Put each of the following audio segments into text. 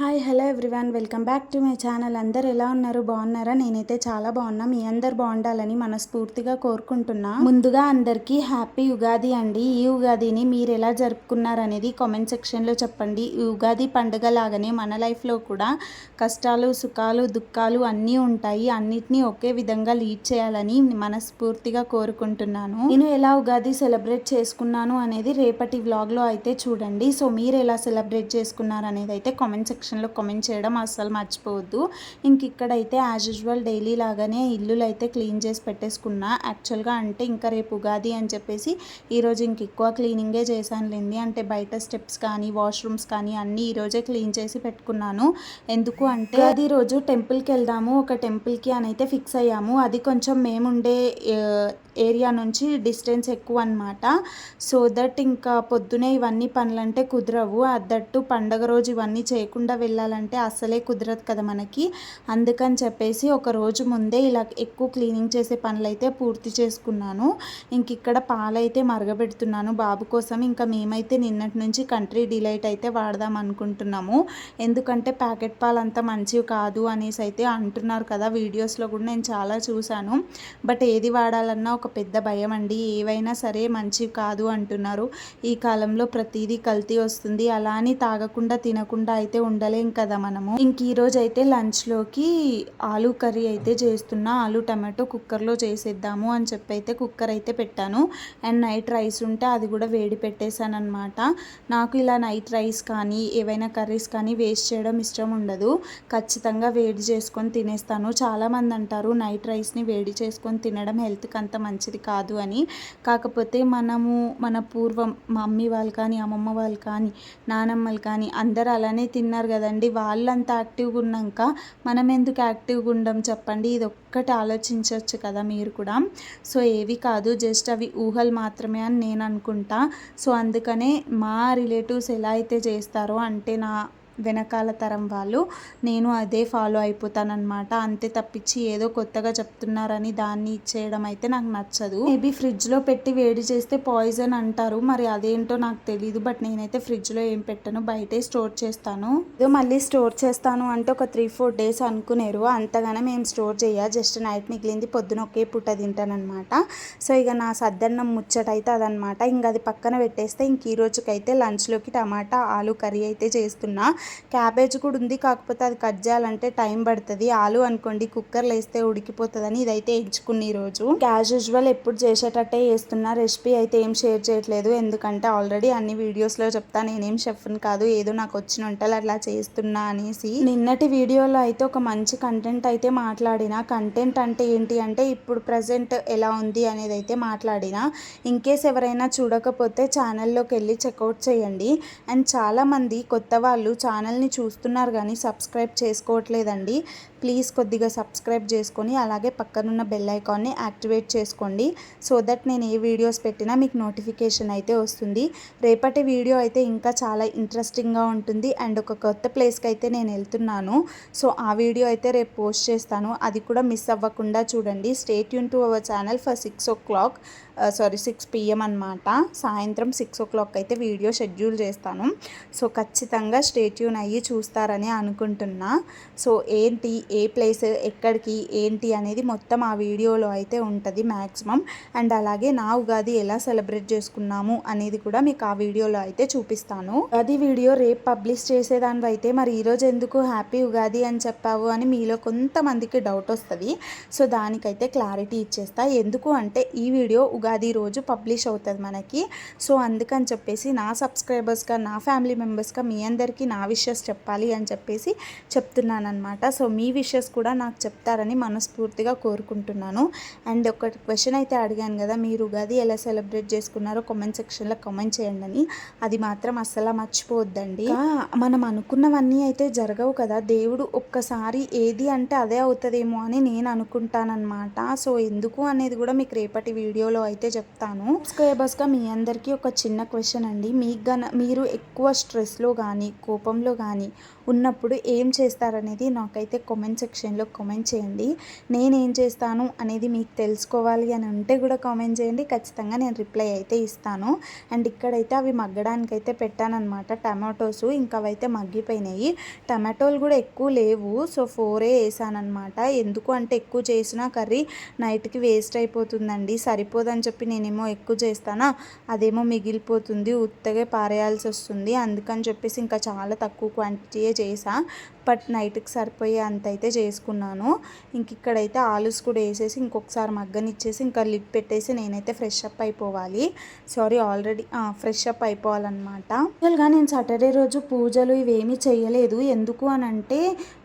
Hi hello everyone. Welcome back to my channel. అందరు ఎలా ఉన్నారు? బాగున్నారా? నేనైతే చాలా బాగున్నా. మీ అందరు బాగుండాలని మనస్ఫూర్తిగా కోరుకుంటున్నా. ముందుగా అందరికీ హ్యాపీ ఉగాది అండి. ఈ ఉగాదిని మీరు ఎలా జరుపుకున్నారనేది కామెంట్ సెక్షన్లో చెప్పండి. ఈ ఉగాది పండుగ లాగానే మన లైఫ్లో కూడా కష్టాలు సుఖాలు దుఃఖాలు అన్నీ ఉంటాయి. అన్నిటినీ ఒకే విధంగా లీడ్ చేయాలని మనస్ఫూర్తిగా కోరుకుంటున్నాను. నేను ఎలా ఉగాది సెలబ్రేట్ చేసుకున్నాను అనేది రేపటి వ్లాగ్లో అయితే చూడండి. సో మీరు ఎలా సెలబ్రేట్ చేసుకున్నారు అనేది అయితే కామెంట్ సెక్షన్ సెక్షన్లో కామెంట్ చేయడం అస్సలు మర్చిపోవద్దు. ఇంక ఇక్కడైతే యాజ్ యూజువల్ డైలీ లాగానే ఇల్లులు అయితే క్లీన్ చేసి పెట్టేసుకున్నా. యాక్చువల్గా అంటే ఇంకా రేపు ఉగాది అని చెప్పేసి ఈరోజు ఇంక ఎక్కువ క్లీనింగే చేశానులేండి అంటే బయట స్టెప్స్ కానీ వాష్రూమ్స్ కానీ అన్నీ ఈరోజే క్లీన్ చేసి పెట్టుకున్నాను. ఎందుకు అంటే అది రోజు టెంపుల్కి వెళ్దాము. ఒక టెంపుల్కి అని అయితే ఫిక్స్ అయ్యాము. అది కొంచెం మేముండే ఏరియా నుంచి డిస్టెన్స్ ఎక్కువ అనమాట సో దట్ ఇంకా పొద్దునే ఇవన్నీ పనులంటే కుదరవు. అద్దట్టు పండగ రోజు ఇవన్నీ చేయకుండా వెళ్ళాలంటే అసలే కుదరదు కదా మనకి. అందుకని చెప్పేసి ఒక రోజు ముందే ఇలా ఎక్కువ క్లీనింగ్ చేసే పనులు అయితే పూర్తి చేసుకున్నాను. ఇంక ఇక్కడ పాలైతే మరగబెడుతున్నాను బాబు కోసం. ఇంకా మేమైతే నిన్నటి నుంచి కంట్రీ డిలైట్ అయితే వాడదాం అనుకుంటున్నాము. ఎందుకంటే ప్యాకెట్ పాలు అంత మంచివి కాదు అనేసి అయితే అంటున్నారు కదా. వీడియోస్లో కూడా నేను చాలా చూశాను. బట్ ఏది వాడాలన్నా ఒక పెద్ద భయం అండి. ఏవైనా సరే మంచివి కాదు అంటున్నారు. ఈ కాలంలో ప్రతిదీ కల్తీ వస్తుంది. అలా అని తాగకుండా తినకుండా అయితే ఉండలేం కదా మనము. ఇంక ఈరోజు అయితే లంచ్లోకి ఆలు కర్రీ అయితే చేస్తున్నా. ఆలు టమాటో కుక్కర్లో చేసేద్దాము అని చెప్పి అయితే కుక్కర్ అయితే పెట్టాను. అండ్ నైట్ రైస్ ఉంటే అది కూడా వేడి పెట్టేశాను అనమాట నాకు ఇలా నైట్ రైస్ కానీ ఏవైనా కర్రీస్ కానీ వేస్ట్ చేయడం ఇష్టం ఉండదు. ఖచ్చితంగా వేడి చేసుకొని తినేస్తాను. చాలామంది అంటారు నైట్ రైస్ని వేడి చేసుకొని తినడం హెల్త్కి అంత మంచిది కాదు అని. కాకపోతే మనము మన పూర్వం మమ్మీ వాళ్ళు కానీ అమ్మమ్మ వాళ్ళు కానీ నానమ్మలు కానీ అందరు అలానే తిన్నారు కదండి. వాళ్ళంతా యాక్టివ్గా ఉన్నాక మనం ఎందుకు యాక్టివ్గా ఉండం చెప్పండి. ఇది ఒక్కటి ఆలోచించవచ్చు కదా మీరు కూడా. సో ఏవి కాదు. జస్ట్ అవి ఊహలు మాత్రమే అని నేను అనుకుంటా. సో అందుకనే మా రిలేటివ్స్ ఎలా అయితే చేస్తారో అంటే నా వెనకాల తరం వాళ్ళు. నేను అదే ఫాలో అయిపోతానమాట అంతే తప్పించి ఏదో కొత్తగా చెప్తున్నారని దాన్ని ఇచ్చేయడం అయితే నాకు నచ్చదు. మేబీ ఫ్రిడ్జ్లో పెట్టి వేడి చేస్తే పాయిజన్ అంటారు. మరి అదేంటో నాకు తెలియదు బట్ నేనైతే ఫ్రిడ్జ్లో ఏం పెట్టను. బయటే స్టోర్ చేస్తాను. ఏదో మళ్ళీ స్టోర్ చేస్తాను అంటే ఒక త్రీ ఫోర్ డేస్ అనుకునేరు. అంతగానే మేము స్టోర్ చేయ జస్ట్ నైట్ మిగిలింది పొద్దున ఒకే పుట్ట తింటానమాట సో ఇక నా సద్దన్నం ముచ్చట అయితే అదనమాట ఇంక అది పక్కన పెట్టేస్తే ఇంక ఈ రోజుకైతే లంచ్లోకి టమాటా ఆలు కర్రీ అయితే చేస్తున్నా. క్యాబేజ్ కూడా ఉంది. కాకపోతే అది కట్ చేయాలంటే టైం పడుతుంది. ఆలు అనుకోండి కుక్కర్లో వేస్తే ఉడికిపోతుందని ఇదైతే ఎంచుకున్న ఈరోజు యాజ్ యూజువల్ ఎప్పుడు చేసేటట్టే చేస్తున్నా. రెసిపీ అయితే ఏం షేర్ చేయట్లేదు. ఎందుకంటే ఆల్రెడీ అన్ని వీడియోస్లో చెప్తా నేనేం షెఫ్ని కాదు ఏదో నాకు వచ్చిన వంటలు అట్లా చేస్తున్నా అనేసి. నిన్నటి వీడియోలో అయితే ఒక మంచి కంటెంట్ అయితే మాట్లాడిన. కంటెంట్ అంటే ఏంటి అంటే ఇప్పుడు ప్రజెంట్ ఎలా ఉంది అనేది అయితే మాట్లాడిన. ఇన్ కేస్ ఎవరైనా చూడకపోతే ఛానల్లోకి వెళ్ళి చెక్అవుట్ చేయండి. అండ్ చాలామంది కొత్త వాళ్ళు ఛానల్ ఛానల్ని చూస్తున్నారు కానీ సబ్స్క్రైబ్ చేసుకోవట్లేదండి. ప్లీజ్ కొద్దిగా సబ్స్క్రైబ్ చేసుకొని అలాగే పక్కనున్న బెల్ ఐకాన్ని యాక్టివేట్ చేసుకోండి సో దట్ నేను ఏ వీడియోస్ పెట్టినా మీకు నోటిఫికేషన్ అయితే వస్తుంది. రేపటి వీడియో అయితే ఇంకా చాలా ఇంట్రెస్టింగ్గా ఉంటుంది అండ్ ఒక కొత్త ప్లేస్కి అయితే నేను వెళ్తున్నాను. సో ఆ వీడియో అయితే రేపు పోస్ట్ చేస్తాను. అది కూడా మిస్ అవ్వకుండా చూడండి. Stay Yoon to our channel for six o'clock sorry six PM అనమాట సాయంత్రం సిక్స్ ఓ క్లాక్ అయితే వీడియో షెడ్యూల్ చేస్తాను. సో ఖచ్చితంగా స్టేట్యూన్ అయ్యి చూస్తారని అనుకుంటున్నా. సో ఏంటి ఏ ప్లేస్ ఎక్కడికి ఏంటి అనేది మొత్తం ఆ వీడియోలో అయితే ఉంటుంది మ్యాక్సిమం అండ్ అలాగే నా ఉగాది ఎలా సెలబ్రేట్ చేసుకున్నాము అనేది కూడా మీకు ఆ వీడియోలో అయితే చూపిస్తాను. అది వీడియో రేపు పబ్లిష్ చేసేదానివైతే అయితే మరి ఈరోజు ఎందుకు హ్యాపీ ఉగాది అని చెప్పావు అని మీలో కొంతమందికి డౌట్ వస్తుంది. సో దానికైతే క్లారిటీ ఇచ్చేస్తా. ఎందుకు అంటే ఈ వీడియో ఉగాది రోజు పబ్లిష్ అవుతుంది మనకి. సో అందుకని చెప్పేసి నా సబ్స్క్రైబర్స్గా నా ఫ్యామిలీ మెంబర్స్గా మీ అందరికీ నా విషయస్ చెప్పాలి అని చెప్పేసి చెప్తున్నాను అనమాట సో మీ విషెస్ కూడా నాకు చెప్తారని మనస్ఫూర్తిగా కోరుకుంటున్నాను. అండ్ ఒక క్వశ్చన్ అయితే అడిగాను కదా మీరు ఉగాది ఎలా సెలబ్రేట్ చేసుకున్నారో కామెంట్ సెక్షన్లో కామెంట్ చేయండి అని అది మాత్రం అస్సలు మర్చిపోవద్దండి. మనం అనుకున్నవన్నీ అయితే జరగవు కదా. దేవుడు ఒక్కసారి ఏది అంటే అదే అవుతుందేమో అని నేను అనుకుంటానమాట సో ఎందుకు అనేది కూడా మీకు రేపటి వీడియోలో అయితే చెప్తాను. సబ్స్క్రైబర్స్గా మీ అందరికీ ఒక చిన్న క్వశ్చన్ అండి. మీకు గన మీరు ఎక్కువ స్ట్రెస్లో కానీ కోపంలో కానీ ఉన్నప్పుడు ఏం చేస్తారనేది నాకైతే కామెంట్ కామెంట్ సెక్షన్లో కామెంట్ చేయండి. నేనేం చేస్తాను అనేది మీకు తెలుసుకోవాలి అని ఉంటే కూడా కామెంట్ చేయండి. ఖచ్చితంగా నేను రిప్లై అయితే ఇస్తాను. అండ్ ఇక్కడైతే అవి మగ్గడానికి అయితే పెట్టానన్నమాట టమాటోస్. ఇంకా అవైతే మగ్గిపోయినాయి. టమాటోలు కూడా ఎక్కువ లేవు. సో ఫోరే వేసానమాట ఎందుకు అంటే ఎక్కువ చేసినా కర్రీ నైట్కి వేస్ట్ అయిపోతుందండి. సరిపోదని చెప్పి నేనేమో ఎక్కువ చేస్తానా? అదేమో మిగిలిపోతుంది. ఉత్తగే పారేయాల్సి వస్తుంది. అందుకని చెప్పేసి ఇంకా చాలా తక్కువ క్వాంటిటీయే చేసా. బట్ నైట్కి సరిపోయే అంత అయితే చేసుకున్నాను. ఇంక ఇక్కడైతే ఆలుస్ కూడా వేసేసి ఇంకొకసారి మగ్గనిచ్చేసి ఇంకా లిడ్ పెట్టేసి నేనైతే ఫ్రెష్ అప్ అయిపోవాలి. సారీ ఆల్రెడీ ఫ్రెష్ అప్ అయిపోవాలన్నమాట. యాక్చువల్గా నేను సాటర్డే రోజు పూజలు ఇవేమీ చేయలేదు ఎందుకు అని అంటే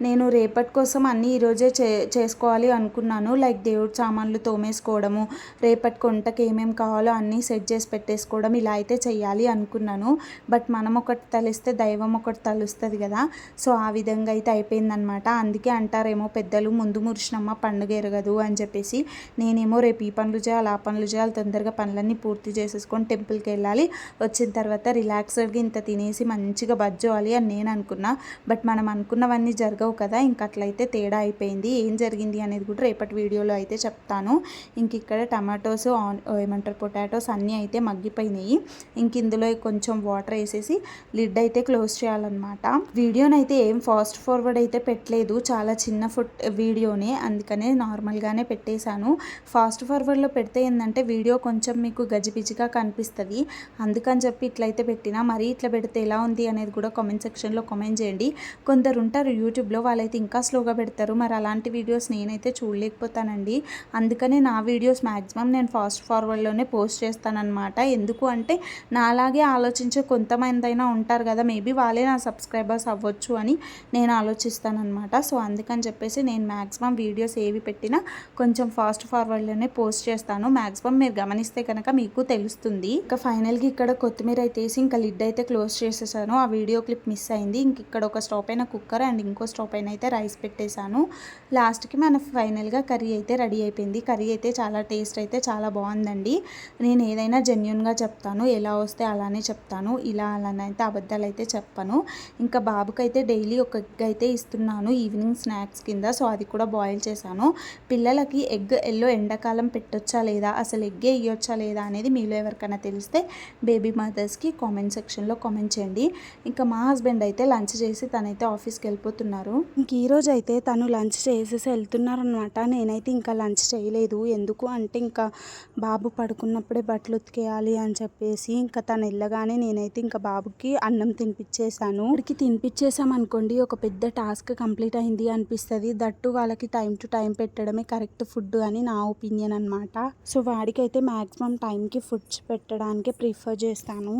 నేను రేపటి కోసం అన్నీ ఈరోజే చే చేసుకోవాలి అనుకున్నాను. లైక్ దేవుడి సామాన్లు తోమేసుకోవడము రేపటి వంటకి ఏమేమి కావాలో అన్నీ సెట్ చేసి పెట్టేసుకోవడం ఇలా అయితే చేయాలి అనుకున్నాను. బట్ మనం ఒకటి తలిస్తే దైవం ఒకటి తలుస్తుంది కదా. సో ఆ విధంగా అయితే అయిపోయిందనమాట. అందుకే అంటారేమో పెద్దలు ముందు మురిసినమ్మ పండుగ ఎరగదు అని చెప్పేసి నేనేమో రేపు ఈ పనులు చేయాలి ఆ పనులు చేయాలి తొందరగా పనులన్నీ పూర్తి చేసేసుకొని టెంపుల్కి వెళ్ళాలి. వచ్చిన తర్వాత రిలాక్స్డ్గా ఇంత తినేసి మంచిగా బజ్జోవాలి అని నేను అనుకున్నా. బట్ మనం అనుకున్నవన్నీ జరగవు కదా ఇంక అట్లయితే తేడా అయిపోయింది. ఏం జరిగింది అనేది కూడా రేపటి వీడియోలో అయితే చెప్తాను. ఇంక ఇక్కడ టమాటోస్ ఆన్ ఏమంటారు పొటాటోస్ అన్నీ అయితే మగ్గిపోయినాయి. ఇంక ఇందులో కొంచెం వాటర్ వేసేసి లిడ్ అయితే క్లోజ్ చేయాలన్నమాట. వీడియోనైతే ఏం ఫాస్ట్ ఫార్వర్డ్ అయితే పెట్టలేదు. చాలా చిన్న ఫుట్ వీడియోనే. అందుకనే నార్మల్గానే పెట్టేశాను. ఫాస్ట్ ఫార్వర్డ్లో పెడితే ఏంటంటే వీడియో కొంచెం మీకు గజిబిజిగా కనిపిస్తుంది. అందుకని చెప్పి ఇట్లయితే పెట్టినా. మరీ ఇట్లా పెడితే ఎలా ఉంది అనేది కూడా కామెంట్ సెక్షన్లో కామెంట్ చేయండి. కొందరు ఉంటారు యూట్యూబ్లో. వాళ్ళైతే ఇంకా స్లోగా పెడతారు. మరి అలాంటి వీడియోస్ నేనైతే చూడలేకపోతానండి. అందుకనే నా వీడియోస్ మ్యాక్సిమం నేను ఫాస్ట్ ఫార్వర్డ్లోనే పోస్ట్ చేస్తానన్నమాట. ఎందుకు అంటే నాలాగే ఆలోచించే కొంతమంది అయినా ఉంటారు కదా. మేబీ వాళ్ళే నా సబ్స్క్రైబర్స్ అవ్వచ్చు అని నేను నేను ఆలోచిస్తానమాట సో అందుకని చెప్పేసి నేను మ్యాక్సిమం వీడియోస్ ఏవి పెట్టినా కొంచెం ఫాస్ట్ ఫార్వర్డ్లోనే పోస్ట్ చేస్తాను. మ్యాక్సిమం మీరు గమనిస్తే కనుక మీకు తెలుస్తుంది. ఇంకా ఫైనల్గా ఇక్కడ కొత్తిమీర అయితే వేసి ఇంకా లిడ్ అయితే క్లోజ్ చేసేసాను. ఆ వీడియో క్లిప్ మిస్ అయింది. ఇంక ఇక్కడ ఒక స్టవ్ పైన కుక్కర్ అండ్ ఇంకో స్టవ్ పైన అయితే రైస్ పెట్టేశాను. లాస్ట్కి మన ఫైనల్గా కర్రీ అయితే రెడీ అయిపోయింది. కర్రీ అయితే చాలా టేస్ట్ అయితే చాలా బాగుందండి. నేను ఏదైనా జెన్యున్గా చెప్తాను. ఎలా వస్తే అలానే చెప్తాను. ఇలా అలానైతే అబద్ధాలు అయితే చెప్పను. ఇంకా బాబుకైతే డైలీ ఒక ఎగ్ అయితే ఇస్తున్నాను ఈవినింగ్ స్నాక్స్ కింద. సో అది కూడా బాయిల్ చేశాను. పిల్లలకి ఎగ్ ఎల్లో ఎండాకాలం పెట్టొచ్చా లేదా అసలు ఎగ్గే ఇవ్వచ్చా లేదా అనేది మీలో ఎవరికైనా తెలిస్తే బేబీ మదర్స్కి కామెంట్ సెక్షన్లో కామెంట్ చేయండి. ఇంకా మా హస్బెండ్ అయితే లంచ్ చేసి తనైతే ఆఫీస్కి వెళ్ళిపోతున్నారు. ఇంక ఈరోజు అయితే తను లంచ్ చేసేసి వెళ్తున్నారనమాట నేనైతే ఇంకా లంచ్ చేయలేదు. ఎందుకు అంటే ఇంకా బాబు పడుకున్నప్పుడే బట్టలు ఉతికేయాలి అని చెప్పేసి ఇంకా తను వెళ్ళగానే నేనైతే ఇంకా బాబుకి అన్నం తినిపించేశాను ఇక్కడికి తినిపించేసామనుకోండి ఒక పెద్ద టాస్క్ కంప్లీట్ అయింది అనిపిస్తుంది. దట్టు వాళ్ళకి టైం టు టైం పెట్టడమే కరెక్ట్ ఫుడ్ అని నా ఒపీనియన్ అనమాట సో వాడికైతే మ్యాక్సిమం టైంకి ఫుడ్స్ పెట్టడానికి ప్రిఫర్ చేస్తాను.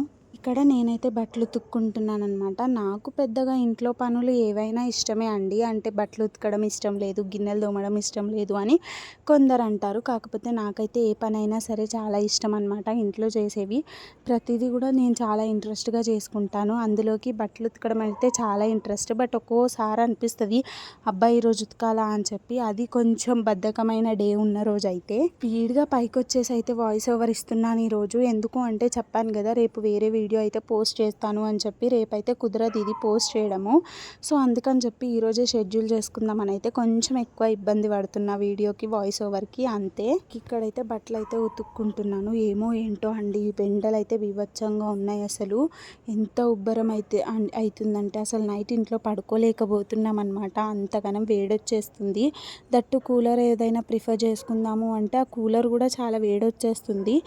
ఇక్కడ నేనైతే బట్టలు ఉతుక్కుంటున్నాను అనమాట నాకు పెద్దగా ఇంట్లో పనులు ఏవైనా ఇష్టమే అండి. అంటే బట్టలు ఉతకడం ఇష్టం లేదు గిన్నెలు తోమడం ఇష్టం లేదు అని కొందరు అంటారు. కాకపోతే నాకైతే ఏ పనైనా సరే చాలా ఇష్టం అనమాట ఇంట్లో చేసేవి. ప్రతిదీ కూడా నేను చాలా ఇంట్రెస్ట్గా చేసుకుంటాను. అందులోకి బట్టలు ఉతకడం అయితే చాలా ఇంట్రెస్ట్. బట్ ఒక్కోసారి అనిపిస్తుంది అబ్బాయి ఈరోజు ఉతకాలా అని చెప్పి అది కొంచెం బద్ధకమైన డే ఉన్న రోజు అయితే స్పీడ్గా పైకి వచ్చేసి అయితే వాయిస్ ఓవర్ ఇస్తున్నాను ఈరోజు ఎందుకు అంటే చెప్పాను కదా రేపు వేరే వీడియో వీడియో అయితే పోస్ట్ చేస్తాను అని చెప్పి రేపైతే కుదరదు ఇది పోస్ట్ చేయడము. సో అందుకని చెప్పి ఈరోజే షెడ్యూల్ చేసుకుందామని అయితే కొంచెం ఎక్కువ ఇబ్బంది పడుతున్న వీడియోకి వాయిస్ ఓవర్కి అంతే. ఇక్కడైతే బట్టలు అయితే ఉతుక్కుంటున్నాను. ఏమో ఏంటో అండి బెండలు అయితే వివచ్చంగా ఉన్నాయి అసలు. ఎంత ఉబ్బరం అయితే అవుతుందంటే అసలు నైట్ ఇంట్లో పడుకోలేకపోతున్నాం అనమాట అంతగానం వేడొచ్చేస్తుంది. దట్టు కూలర్ ఏదైనా ప్రిఫర్ చేసుకుందాము అంటే ఆ కూలర్ కూడా చాలా వేడొచ్చేస్తుంది.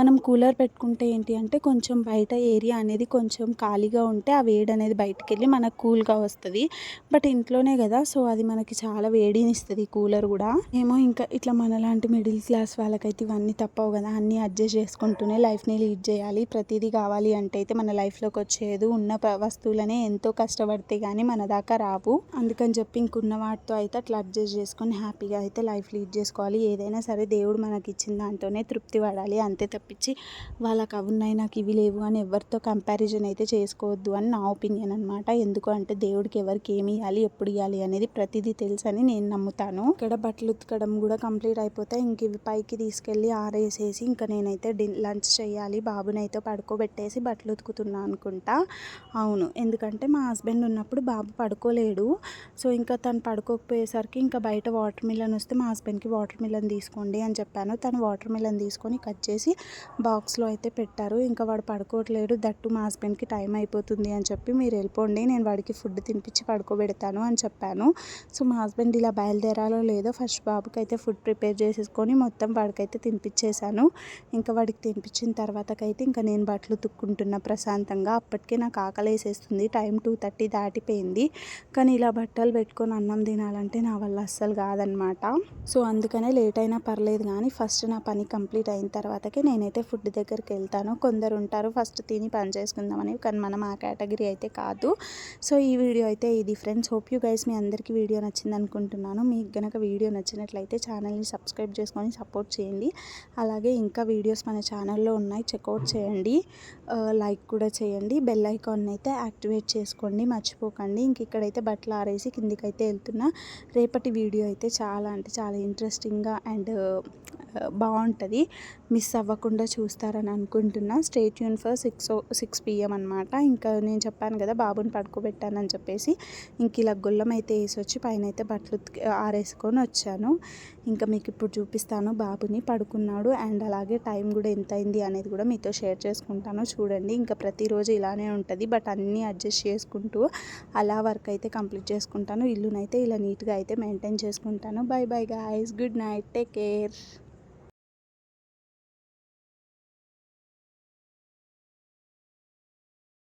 మనం కూలర్ పెట్టుకుంటే ఏంటి అంటే కొంచెం బయట ఏరియా అనేది కొంచెం ఖాళీగా ఉంటే ఆ వేడి అనేది బయటకు వెళ్ళి మనకు కూల్గా వస్తుంది. బట్ ఇంట్లోనే కదా సో అది మనకి చాలా వేడిని ఇస్తుంది కూలర్ కూడా. ఏమో ఇంకా ఇట్లా మనలాంటి మిడిల్ క్లాస్ వాళ్ళకైతే ఇవన్నీ తప్పవు కదా అన్నీ అడ్జస్ట్ చేసుకుంటూనే లైఫ్ని లీడ్ చేయాలి. ప్రతిదీ కావాలి అంటే అయితే మన లైఫ్లోకి వచ్చేది ఉన్న వస్తువులనే ఎంతో కష్టపడితే కానీ మన దాకా రావు. అందుకని చెప్పి ఇంకున్న వాటితో అయితే అట్లా అడ్జస్ట్ చేసుకొని హ్యాపీగా అయితే లైఫ్ లీడ్ చేసుకోవాలి. ఏదైనా సరే దేవుడు మనకి ఇచ్చిన దాంతోనే తృప్తి పడాలి. అంతే తప్పించి వాళ్ళకి అవి ఉన్నాయి నాకు ఇవి లేవు అని ఎవరు దేవుడితో కంపారిజన్ అయితే చేసుకోవద్దు అని నా ఒపీనియన్ అనమాట ఎందుకు అంటే దేవుడికి ఎవరికి ఏమి ఇవ్వాలి ఎప్పుడు ఇవ్వాలి అనేది ప్రతిదీ తెలుసని నేను నమ్ముతాను. ఇక్కడ బట్టలు ఉతకడం కూడా కంప్లీట్ అయిపోతే ఇంక ఇవి పైకి తీసుకెళ్ళి ఆరేసేసి ఇంకా నేనైతే డి లంచ్ చేయాలి బాబునైతే పడుకోబెట్టేసి బట్టలు ఉతుకుతున్నా అనుకుంటా. అవును ఎందుకంటే మా హస్బెండ్ ఉన్నప్పుడు బాబు పడుకోలేడు. సో ఇంకా తను పడుకోకపోయేసరికి ఇంకా బయట వాటర్ మిలన్ వస్తే మా హస్బెండ్కి వాటర్ మిలన్ తీసుకోండి అని చెప్పాను. తను వాటర్ మిలన్ తీసుకొని కట్ చేసి బాక్స్లో అయితే పెట్టారు. ఇంకా వాడు పడుకోవట్లేదు పడుకోవట్లేడు దట్టు మా హస్బెండ్కి టైం అయిపోతుంది అని చెప్పి మీరు వెళ్ళిపోండి నేను వాడికి ఫుడ్ తినిపించి పడుకోబెడతాను అని చెప్పాను. సో మా హస్బెండ్ ఇలా బయలుదేరాలో లేదో ఫస్ట్ బాబుకి అయితే ఫుడ్ ప్రిపేర్ చేసేసుకొని మొత్తం వాడికైతే తినిపించేశాను. ఇంకా వాడికి తినిపించిన తర్వాతకైతే ఇంకా నేను బట్టలు తుక్కుంటున్నా ప్రశాంతంగా అప్పటికే నాకు ఆకలి వేసేస్తుంది టైం టూ థర్టీ దాటిపోయింది. కానీ ఇలా బట్టలు పెట్టుకొని అన్నం తినాలంటే నా వల్ల అస్సలు కాదనమాట సో అందుకనే లేట్ అయినా పర్లేదు కానీ ఫస్ట్ నా పని కంప్లీట్ అయిన తర్వాతకే నేనైతే ఫుడ్ దగ్గరికి వెళ్తాను. కొందరు ఉంటారు ఫస్ట్ తిని పని చేసుకుందామని కానీ మనం ఆ కేటగిరీ అయితే కాదు. సో ఈ వీడియో అయితే ఇది ఫ్రెండ్స్. హోప్ యూ గైస్ మీ అందరికీ వీడియో నచ్చింది అనుకుంటున్నాను. మీకు గనక వీడియో నచ్చినట్లయితే ఛానల్ని సబ్స్క్రైబ్ చేసుకొని సపోర్ట్ చేయండి. అలాగే ఇంకా వీడియోస్ మన ఛానల్లో ఉన్నాయి చెక్అవుట్ చేయండి. లైక్ కూడా చేయండి. బెల్ ఐకాన్ అయితే యాక్టివేట్ చేసుకోండి. మర్చిపోకండి. ఇంక ఇక్కడైతే బట్టలు ఆరేసి కిందికైతే వెళ్తున్నా. రేపటి వీడియో అయితే చాలా అంటే చాలా ఇంట్రెస్టింగ్గా అండ్ బాగుంటుంది. మిస్ అవ్వకుండా చూస్తారని అనుకుంటున్నా. State Yoon for six six PM అనమాట ఇంకా నేను చెప్పాను కదా బాబుని పడుకోబెట్టానని చెప్పేసి. ఇంక ఇలా గుల్లం అయితే వేసి వచ్చి పైన అయితే బట్టలు ఆరేసుకొని వచ్చాను. ఇంకా మీకు ఇప్పుడు చూపిస్తాను బాబుని పడుకున్నాడు. అండ్ అలాగే టైం కూడా ఎంత అయింది అనేది కూడా మీతో షేర్ చేసుకుంటాను. చూడండి ఇంకా ప్రతిరోజు ఇలానే ఉంటుంది. బట్ అన్నీ అడ్జస్ట్ చేసుకుంటూ అలా వర్క్ అయితే కంప్లీట్ చేసుకుంటాను. ఇల్లునైతే ఇలా నీట్గా అయితే మెయింటైన్ చేసుకుంటాను. Bye bye guys. Good night. Take care.